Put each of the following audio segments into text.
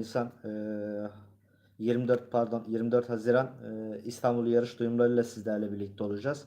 Nisan e, 24 pardon 24 Haziran e, İstanbul yarış duyumlarıyla sizlerle birlikte olacağız.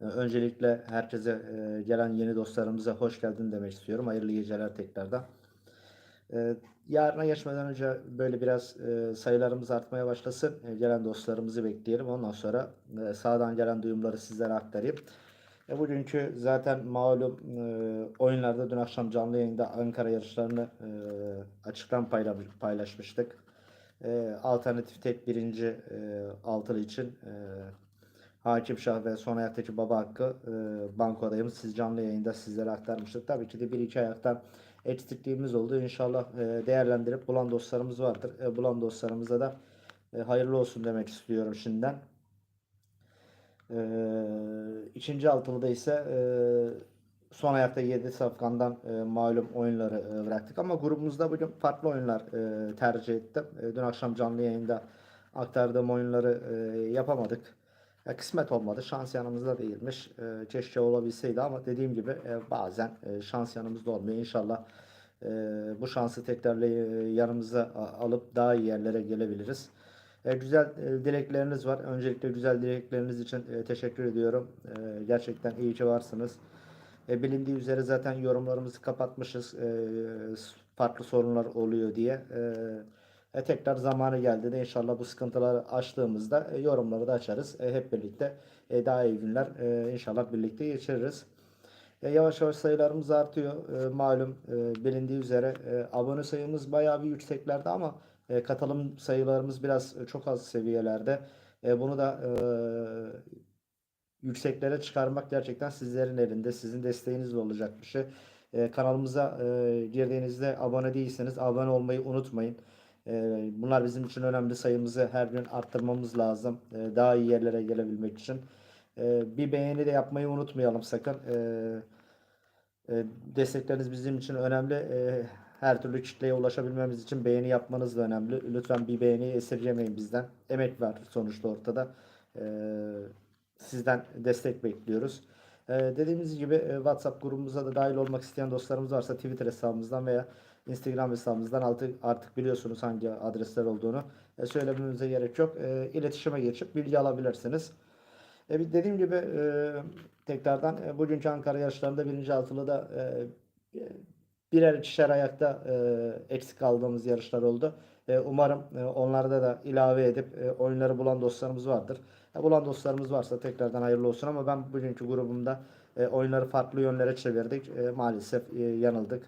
E, öncelikle herkese e, gelen yeni dostlarımıza hoş geldin demek istiyorum. Hayırlı geceler tekrardan. E, yarına geçmeden önce böyle biraz e, sayılarımız artmaya başlasın. E, gelen dostlarımızı bekleyelim. Ondan sonra e, sağdan gelen duyumları sizlere aktarayım. E, bugünkü zaten malum e, oyunlarda dün akşam canlı yayında Ankara yarışlarını e, açıktan paylaş, paylaşmıştık. E, alternatif tek birinci e, altılı için e, Hakim Şah ve son ayaktaki baba hakkı e, banko adayımız siz canlı yayında sizlere aktarmıştık. Tabii ki de bir iki ayaktan eksikliğimiz oldu. İnşallah e, değerlendirip bulan dostlarımız vardır. E, bulan dostlarımıza da e, hayırlı olsun demek istiyorum şimdiden. Ee, ikinci altılıda ise e, son ayakta 7 safkandan e, malum oyunları e, bıraktık. Ama grubumuzda bugün farklı oyunlar e, tercih ettim. E, dün akşam canlı yayında aktardığım oyunları e, yapamadık. Ya, kısmet olmadı. Şans yanımızda değilmiş. E, keşke olabilseydi ama dediğim gibi e, bazen e, şans yanımızda olmuyor. İnşallah e, bu şansı tekrar e, yanımıza alıp daha iyi yerlere gelebiliriz. E, güzel e, dilekleriniz var. Öncelikle güzel dilekleriniz için e, teşekkür ediyorum. Gerçekten iyi ki varsınız. E, bilindiği üzere zaten yorumlarımızı kapatmışız. Farklı sorunlar oluyor diye. E, tekrar zamanı geldi de inşallah bu sıkıntıları aştığımızda e, yorumları da açarız. Hep birlikte daha iyi günler e, inşallah birlikte geçiririz. Yavaş yavaş sayılarımız artıyor. Malum e, bilindiği üzere e, abone sayımız bayağı bir yükseklerde ama e, katılım sayılarımız biraz e, çok az seviyelerde. E, bunu da e, yükseklere çıkarmak gerçekten sizlerin elinde. Sizin desteğinizle olacak bir şey. Kanalımıza girdiğinizde abone değilseniz abone olmayı unutmayın. Bunlar bizim için önemli. Sayımızı her gün arttırmamız lazım. Daha iyi yerlere gelebilmek için. Bir beğeni de yapmayı unutmayalım sakın. Destekleriniz bizim için önemli. E, her türlü kitleye ulaşabilmemiz için beğeni yapmanız da önemli. Lütfen bir beğeni esirgemeyin bizden. Emek var sonuçta ortada. E, sizden destek bekliyoruz. E, dediğimiz gibi e, WhatsApp grubumuza da dahil olmak isteyen dostlarımız varsa Twitter hesabımızdan veya Instagram hesabımızdan artık, artık biliyorsunuz hangi adresler olduğunu e, söylememize gerek yok. E, iletişime geçip bilgi alabilirsiniz. E, dediğim gibi tekrardan e, bugünkü Ankara yarışlarında birinci altılıda e, e, birer ikişer ayakta e, eksik kaldığımız yarışlar oldu. E, umarım e, onlarda da ilave edip e, oyunları bulan dostlarımız vardır. E, bulan dostlarımız varsa tekrardan hayırlı olsun ama ben bugünkü grubumda e, oyunları farklı yönlere çevirdik. E, maalesef e, yanıldık.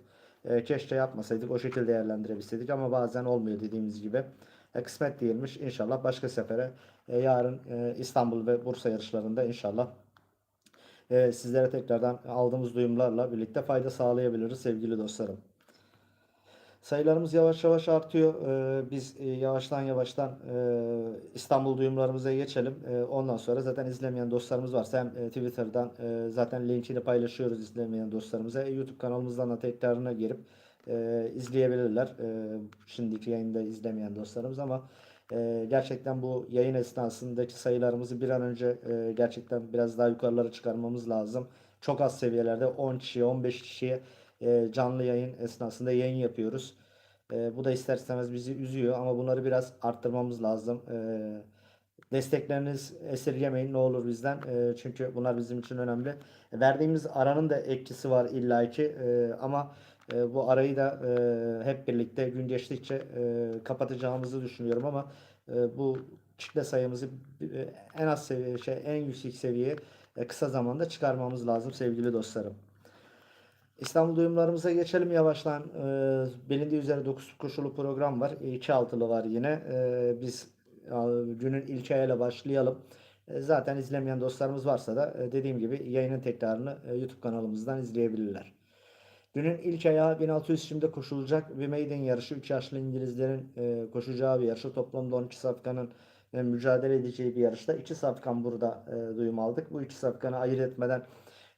E, keşke yapmasaydık o şekilde değerlendirebilseydik ama bazen olmuyor dediğimiz gibi. E, kısmet değilmiş. İnşallah başka sefere e, yarın e, İstanbul ve Bursa yarışlarında inşallah e, sizlere tekrardan aldığımız duyumlarla birlikte fayda sağlayabiliriz sevgili dostlarım. Sayılarımız yavaş yavaş artıyor. E, biz e, yavaştan yavaştan e, İstanbul duyumlarımıza geçelim. E, ondan sonra zaten izlemeyen dostlarımız varsa hem e, Twitter'dan e, zaten linkini paylaşıyoruz izlemeyen dostlarımıza. E, YouTube kanalımızdan da tekrarına girip e, izleyebilirler. E, şimdiki yayında izlemeyen dostlarımız ama e, gerçekten bu yayın esnasındaki sayılarımızı bir an önce e, gerçekten biraz daha yukarılara çıkarmamız lazım. Çok az seviyelerde 10 kişiye 15 kişiye e, canlı yayın esnasında yayın yapıyoruz. E, bu da ister istemez bizi üzüyor ama bunları biraz arttırmamız lazım. E, destekleriniz esirgemeyin ne olur bizden. E, çünkü bunlar bizim için önemli. Verdiğimiz aranın da etkisi var illaki e, ama e, bu arayı da e, hep birlikte gün geçtikçe e, kapatacağımızı düşünüyorum ama e, bu kitle sayımızı e, en az seviye şey en yüksek seviyeye e, kısa zamanda çıkarmamız lazım sevgili dostlarım. İstanbul duyumlarımıza geçelim yavaştan. Ee, bilindiği üzere 9 koşulu program var. 2 altılı var yine. Ee, biz e, günün ilk ayıyla başlayalım. E, zaten izlemeyen dostlarımız varsa da e, dediğim gibi yayının tekrarını e, YouTube kanalımızdan izleyebilirler. Günün ilk ayağı 1600 şimdi koşulacak bir maiden yarışı. 3 yaşlı İngilizlerin e, koşacağı bir yarışı. Toplamda 12 safkanın e, mücadele edeceği bir yarışta. 2 safkan burada e, duyum aldık. Bu 2 safkanı ayırt etmeden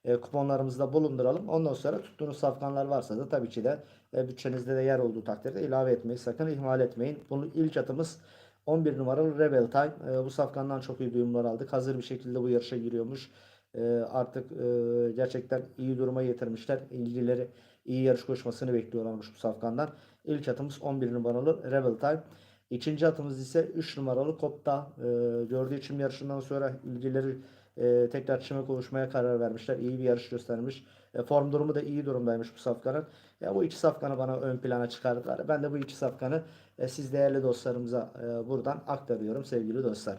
e, kuponlarımızda bulunduralım. Ondan sonra tuttuğunuz safkanlar varsa da tabii ki de e, bütçenizde de yer olduğu takdirde ilave etmeyi sakın ihmal etmeyin. Bunun ilk atımız 11 numaralı Rebel Time. E, bu safkandan çok iyi duyumlar aldık. Hazır bir şekilde bu yarışa giriyormuş. E, artık e, gerçekten iyi duruma getirmişler. İlgilileri iyi yarış koşmasını bekliyorlarmış bu safkandan. İlk atımız 11 numaralı Rebel Time. İkinci atımız ise 3 numaralı Kopta. E, gördüğü çim yarışından sonra ilgileri e, tekrar çime kavuşmaya karar vermişler. İyi bir yarış göstermiş. E, form durumu da iyi durumdaymış bu safkanın. Ya bu iki safkanı bana ön plana çıkardılar. Ben de bu iki safkanı e, siz değerli dostlarımıza e, buradan aktarıyorum sevgili dostlar.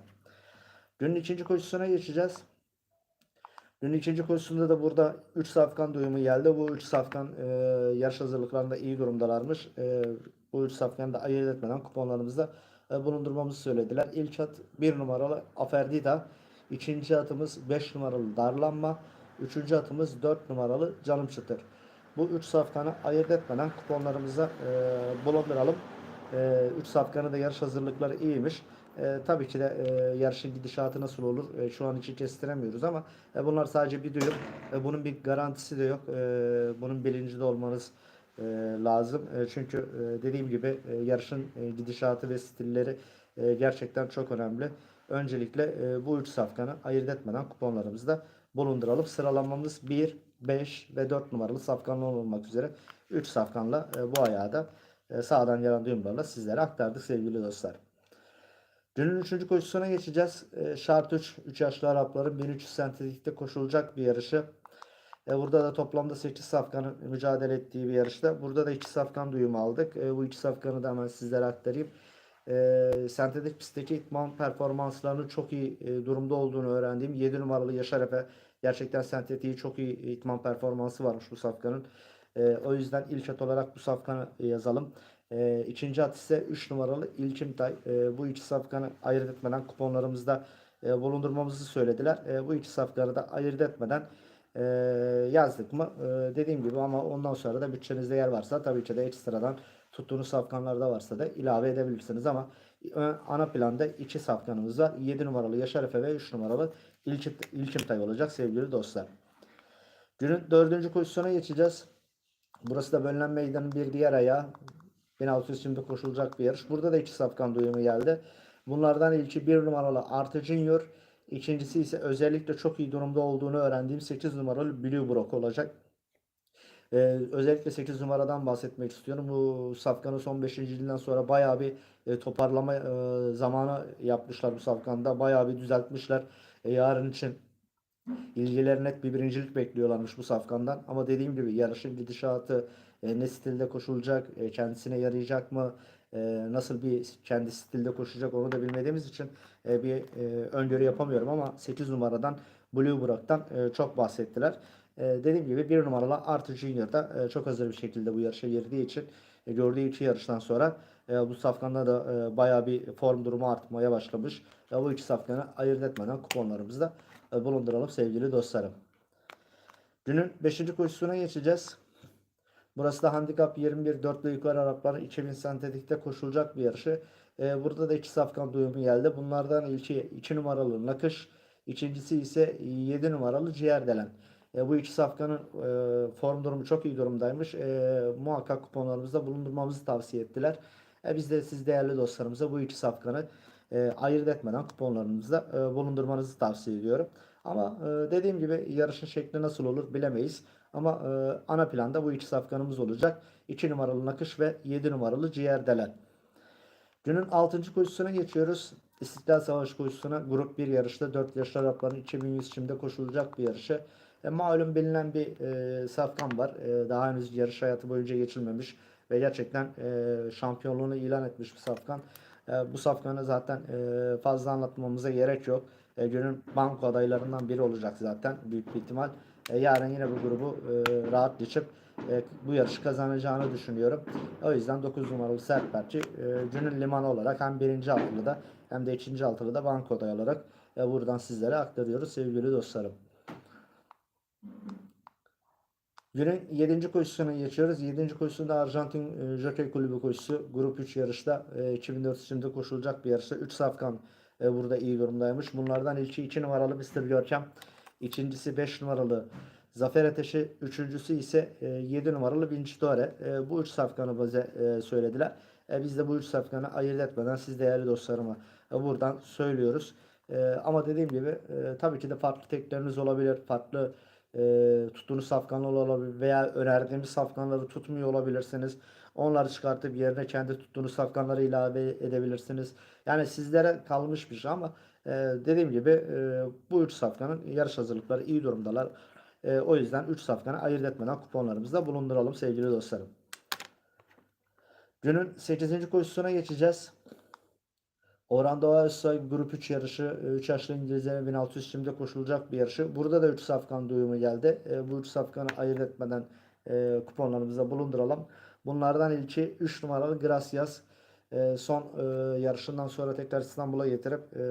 Günün ikinci koşusuna geçeceğiz. Günün ikinci koşusunda da burada 3 safkan duyumu geldi. Bu 3 safkan e, yarış hazırlıklarında iyi durumdalarmış. E, bu 3 safkanı da ayırt etmeden kuponlarımızda e, bulundurmamızı söylediler. İlk at 1 numaralı Aferdida. İkinci atımız 5 numaralı Darlanma. Üçüncü atımız 4 numaralı Canım Çıtır. Bu 3 safkanı ayırt etmeden kuponlarımıza e, bulunduralım. 3 safkanı da yarış hazırlıkları iyiymiş. E, tabii ki de e, yarışın gidişatı nasıl olur e, şu an için kestiremiyoruz ama e, bunlar sadece bir duyum. E, bunun bir garantisi de yok. E, bunun bilincinde olmanız e, lazım. E, çünkü e, dediğim gibi e, yarışın e, gidişatı ve stilleri e, gerçekten çok önemli. Öncelikle e, bu üç safkanı ayırt etmeden kuponlarımızda bulunduralım. Sıralamamız 1, 5 ve 4 numaralı safkanlar olmak üzere 3 safkanla e, bu ayağı da e, sağdan gelen duyumlarla sizlere aktardık sevgili dostlar. Günün 3. koşusuna geçeceğiz. E, şart 3, 3 yaşlı Arapların 1300 sentetikte koşulacak bir yarışı. E, burada da toplamda 8 safkanın mücadele ettiği bir yarışta. Burada da 2 safkan duyumu aldık. E, bu 2 safkanı da hemen sizlere aktarayım. E, sentetik pistteki itman performanslarının çok iyi e, durumda olduğunu öğrendiğim 7 numaralı Yaşar Efe gerçekten sentetiği çok iyi itman performansı varmış bu safkanın. E, o yüzden ilk at olarak bu safkanı yazalım. E, ikinci at ise 3 numaralı İlkim. E, bu iki safkanı ayırt etmeden kuponlarımızda e, bulundurmamızı söylediler. E, bu iki safkanı da ayırt etmeden e, yazdık mı? E, dediğim gibi ama ondan sonra da bütçenizde yer varsa tabii ki de ekstradan tuttuğunuz safkanlarda varsa da ilave edebilirsiniz ama ana planda iki safkanımız var. 7 numaralı Yaşar Efe ve 3 numaralı İlkim, olacak sevgili dostlar. Günün dördüncü pozisyona geçeceğiz. Burası da bölünen meydanın bir diğer ayağı. 1600 şimdi koşulacak bir yarış. Burada da iki safkan duyumu geldi. Bunlardan ilki bir numaralı Artı Junior. İkincisi ise özellikle çok iyi durumda olduğunu öğrendiğim 8 numaralı Blue Brock olacak. Ee, özellikle 8 numaradan bahsetmek istiyorum. Bu safkanın son 5. yıldan sonra bayağı bir e, toparlama e, zamanı yapmışlar bu safkanda. Bayağı bir düzeltmişler. E, yarın için ilgileri net bir birincilik bekliyorlarmış bu safkandan. Ama dediğim gibi yarışın gidişatı e, ne stilde koşulacak, e, kendisine yarayacak mı, e, nasıl bir kendi stilde koşacak onu da bilmediğimiz için bir öngörü yapamıyorum ama 8 numaradan Blue Brock'tan e, çok bahsettiler. Dediğim gibi 1 numaralı Artı Junior da çok hazır bir şekilde bu yarışa girdiği için gördüğü iki yarıştan sonra bu safkanda da e, bayağı bir form durumu artmaya başlamış. Bu iki safkanı ayırt etmeden kuponlarımızda bulunduralım sevgili dostlarım. Günün 5. koşusuna geçeceğiz. Burası da handikap 21 4 yukarı Arapların 2000 sentetikte koşulacak bir yarışı. Ee, burada da iki safkan duyumu geldi. Bunlardan ilki 2 numaralı Nakış. ikincisi ise 7 numaralı Ciğerdelen. E, bu iki safkanın e, form durumu çok iyi durumdaymış. E, muhakkak kuponlarımızda bulundurmamızı tavsiye ettiler. E, biz de siz değerli dostlarımıza bu iki safkanı e, ayırt etmeden kuponlarınızda e, bulundurmanızı tavsiye ediyorum. Ama e, dediğim gibi yarışın şekli nasıl olur bilemeyiz. Ama e, ana planda bu iki safkanımız olacak. 2 numaralı nakış ve 7 numaralı ciğerdelen. Günün 6. koşusuna geçiyoruz. İstiklal Savaşı koşusuna grup 1 yarışta 4 yaşlı Arapların 2100 çimde koşulacak bir yarışı. E, malum bilinen bir e, safkan var. E, daha henüz yarış hayatı boyunca geçilmemiş ve gerçekten e, şampiyonluğunu ilan etmiş bir safkan. E, bu safkanı zaten e, fazla anlatmamıza gerek yok. E, günün banko adaylarından biri olacak zaten büyük bir ihtimal. E, yarın yine bu grubu e, rahat geçip e, bu yarışı kazanacağını düşünüyorum. O yüzden 9 numaralı Sertberçi e, günün limanı olarak hem birinci altılı da hem de ikinci altılı da banko aday olarak e, buradan sizlere aktarıyoruz sevgili dostlarım. Günün 7. koşusuna geçiyoruz. 7. koşusunda Arjantin e, Jockey Kulübü koşusu Grup 3 yarışta e, 2400 içinde koşulacak bir yarışta 3 safkan e, burada iyi durumdaymış. Bunlardan ilki 2 numaralı Mr. Görkem. İkincisi 5 numaralı Zafer Ateşi. Üçüncüsü ise e, 7 numaralı Vincitore. E, bu üç safkanı bize e, söylediler. E, biz de bu üç safkanı ayırt etmeden siz değerli dostlarıma e, buradan söylüyoruz. E, ama dediğim gibi e, tabii ki de farklı tekleriniz olabilir. Farklı e, tuttuğunuz safkanlar olabilir veya önerdiğimiz safkanları tutmuyor olabilirsiniz. Onları çıkartıp yerine kendi tuttuğunuz safkanları ilave edebilirsiniz. Yani sizlere kalmış bir şey ama e, dediğim gibi e, bu 3 safkanın yarış hazırlıkları iyi durumdalar. E, o yüzden 3 safkanı ayırt etmeden kuponlarımızda bulunduralım sevgili dostlarım. Günün 8. koşusuna geçeceğiz. Orhan Doğa Özsoy Grup 3 yarışı. 3 yaşlı İngilizlerin 1600 şimdi koşulacak bir yarışı. Burada da 3 safkan duyumu geldi. E, bu 3 safkanı ayırt etmeden e, kuponlarımıza bulunduralım. Bunlardan ilki 3 numaralı Gracias. E, son e, yarışından sonra tekrar İstanbul'a getirip e,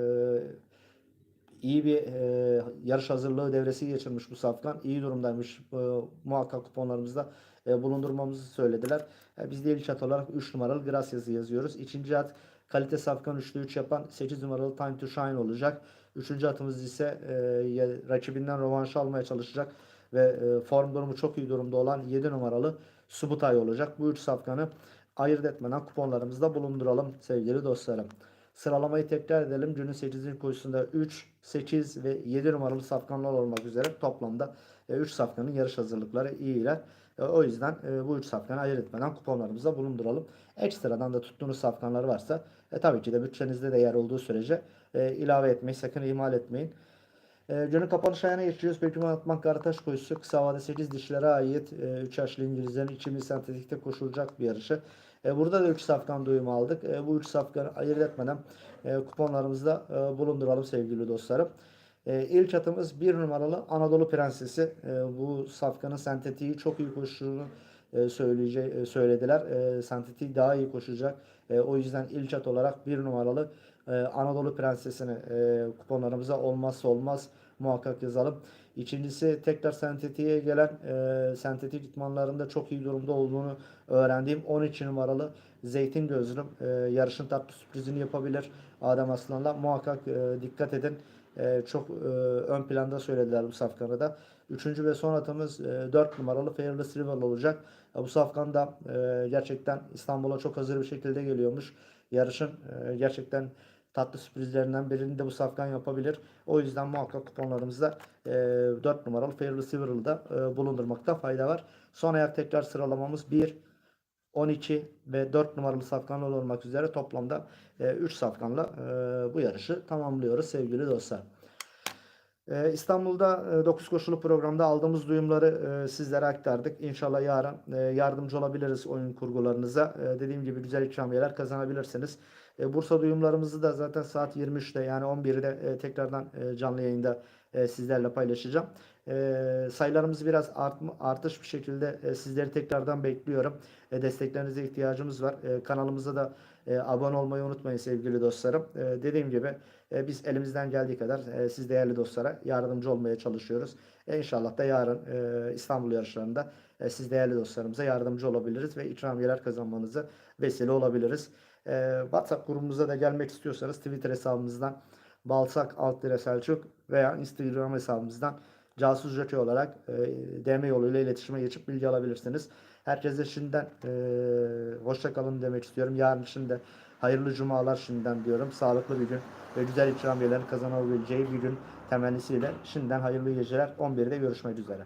iyi bir e, yarış hazırlığı devresi geçirmiş bu safkan. İyi durumdaymış. E, muhakkak kuponlarımızda e, bulundurmamızı söylediler. E, biz de ilk at olarak 3 numaralı Gracias'ı yazıyoruz. İkinci at kalite safkan 3'lü 3 yapan 8 numaralı Time to Shine olacak. Üçüncü atımız ise e, rakibinden rövanş almaya çalışacak ve e, form durumu çok iyi durumda olan 7 numaralı Subutay olacak. Bu üç safkanı ayırt etmeden kuponlarımızda bulunduralım sevgili dostlarım. Sıralamayı tekrar edelim. Günün 8. koşusunda 3, 8 ve 7 numaralı safkanlar olmak üzere toplamda 3 safkanın yarış hazırlıkları iyiler. E, O yüzden e, bu 3 safkanı ayırt etmeden kuponlarımızda bulunduralım. Ekstradan da tuttuğunuz safkanlar varsa e, tabii ki de bütçenizde de yer olduğu sürece e, ilave etmeyi sakın ihmal etmeyin. E, günün kapanış ayağına geçiyoruz. Bekir Atmak Karataş koşusu kısa vade 8 dişlere ait e, 3 yaşlı İngilizlerin 2000 sentetikte koşulacak bir yarışı. E, burada da 3 safkan duyumu aldık. E, bu 3 safkanı ayırt etmeden e, kuponlarımızda bulunduralım sevgili dostlarım. E, ilk atımız 1 numaralı Anadolu Prensesi. Bu safkanın sentetiği çok iyi koştuğunu e, söyleyecek, e, söylediler. Sentetiği daha iyi koşacak. O yüzden ilk at olarak 1 numaralı e, Anadolu Prensesi'ni e, kuponlarımıza olmazsa olmaz muhakkak yazalım. İkincisi tekrar sentetiğe gelen e, sentetik idmanlarında çok iyi durumda olduğunu öğrendiğim 12 numaralı Zeytin Gözlüm e, yarışın tatlı sürprizini yapabilir Adem Aslan'la. Muhakkak e, dikkat edin. E, çok e, ön planda söylediler bu safkanı da. Üçüncü ve son atımız e, 4 numaralı Fearless Rival olacak. E, bu safkan da e, gerçekten İstanbul'a çok hazır bir şekilde geliyormuş. Yarışın e, gerçekten tatlı sürprizlerinden birini de bu safkan yapabilir. O yüzden muhakkak kuponlarımızda e, 4 numaralı Fearless Rival'ı da e, bulundurmakta fayda var. Son ayak tekrar sıralamamız 1, 12 ve 4 numaralı safkanlar olmak üzere toplamda 3 safkanla e, bu yarışı tamamlıyoruz sevgili dostlar. E, İstanbul'da 9 koşulu programda aldığımız duyumları e, sizlere aktardık. İnşallah yarın e, yardımcı olabiliriz oyun kurgularınıza. E, Dediğim gibi güzel ikramiyeler kazanabilirsiniz. E, Bursa duyumlarımızı da zaten saat 23'te yani 11'de e, tekrardan e, canlı yayında e, sizlerle paylaşacağım. E, sayılarımız biraz artma, artış bir şekilde e, sizleri tekrardan bekliyorum. E, desteklerinize ihtiyacımız var. E, kanalımıza da e, abone olmayı unutmayın sevgili dostlarım. E, dediğim gibi e, biz elimizden geldiği kadar e, siz değerli dostlara yardımcı olmaya çalışıyoruz. E, inşallah da yarın e, İstanbul yarışlarında e, siz değerli dostlarımıza yardımcı olabiliriz ve ikramiyeler kazanmanıza vesile olabiliriz. E, WhatsApp grubumuza da gelmek istiyorsanız Twitter hesabımızdan Balsak alt Selçuk veya Instagram hesabımızdan Casus Jockey olarak e, DM yoluyla iletişime geçip bilgi alabilirsiniz. Herkese şimdiden e, hoşça demek istiyorum. Yarın için hayırlı cumalar şimdiden diyorum. Sağlıklı bir gün ve güzel ikramiyelerin kazanabileceği bir gün temennisiyle şimdiden hayırlı geceler. 11'de görüşmek üzere.